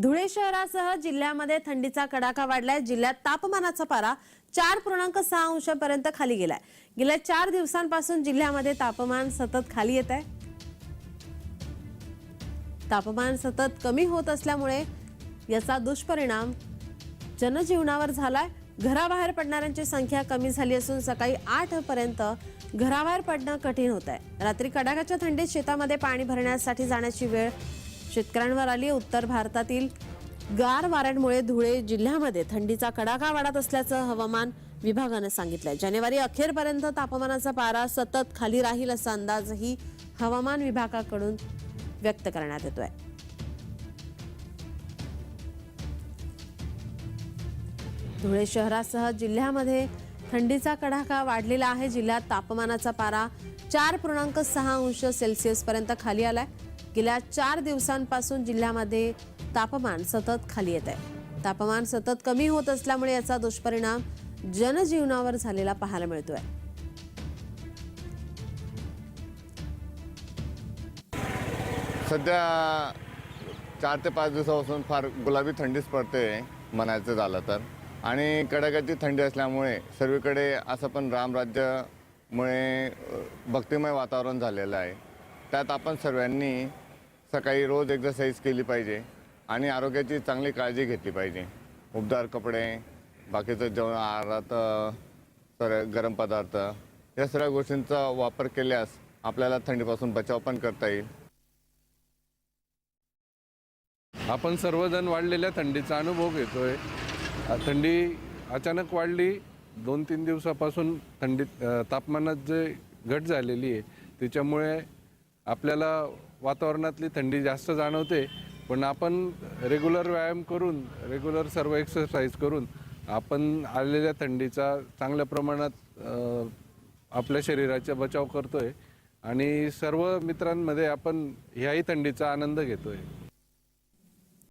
धुळे शहरासह जिल्ह्यामध्ये थंडीचा कडाका वाढलाय. जिल्ह्यात तापमानाचा पारा चार पूर्णांक सहा अंशापर्यंत खाली गेलाय. गेल्या चार दिवसांपासून जिल्ह्यामध्ये तापमान सतत खाली येत आहे. तापमान सतत कमी होत असल्यामुळे याचा दुष्परिणाम जनजीवनावर झालाय. घराबाहेर पडणाऱ्यांची संख्या कमी झाली असून सकाळी आठ पर्यंत घराबाहेर पडणं कठीण होत आहे रात्री कडाक्याच्या थंडीत शेतामध्ये पाणी भरण्यासाठी जाण्याची वेळ शेतकऱ्यांवर आली. उत्तर भारतातील गार वाऱ्यांमुळे धुळे जिल्ह्यामध्ये थंडीचा कडाका वाढत असल्याचं हवामान विभागानं सांगितलंय. जानेवारी अखेरपर्यंत तापमानाचा पारा सतत खाली राहील असा अंदाजही हवामान विभागाकडून व्यक्त करण्यात येतोय. धुळे शहरासह जिल्ह्यामध्ये थंडीचा कडाका वाढलेला आहे. जिल्ह्यात तापमानाचा पारा चार पूर्णांक सहा अंश सेल्सिअस पर्यंत खाली आलाय. गेल्या चार दिवसांपासून जिल्ह्यामध्ये तापमान सतत खाली येत आहे. तापमान सतत कमी होत असल्यामुळे याचा दुष्परिणाम जनजीवनावर झालेला पाहायला मिळतोय. सध्या चार ते पाच दिवसापासून फार गुलाबी थंडीच पडते म्हणायचं झालं तर. आणि कडाक्याची थंडी असल्यामुळे सर्वीकडे असं पण रामराज्यामुळे भक्तिमय वातावरण झालेलं आहे. त्यात आपण सर्वांनी सकाळी रोज एक्झरसाईज केली पाहिजे आणि आरोग्याची चांगली काळजी घेतली पाहिजे. उबदार कपडे बाकीचं जेवण आहारात गरम पदार्थ या सगळ्या गोष्टींचा वापर केल्यास आपल्याला थंडीपासून बचाव पण करता येईल. आपण सर्वजण वाढलेल्या थंडीचा अनुभव घेतोय. थंडी अचानक वाढली दोन तीन दिवसापासून थंडीत तापमानात जे घट झालेली आहे त्याच्यामुळे आपल्याला वातावरणातली थंडी जास्त जाणवते पण आपण रेग्युलर व्यायाम करून रेग्युलर सर्व एक्सरसाइज करून आपण आलेल्या थंडीचा चांगल्या प्रमाणात आपल्या शरीराचा बचाव करतोय आणि सर्व मित्रांमध्ये आपण ह्याही थंडीचा आनंद घेतोय.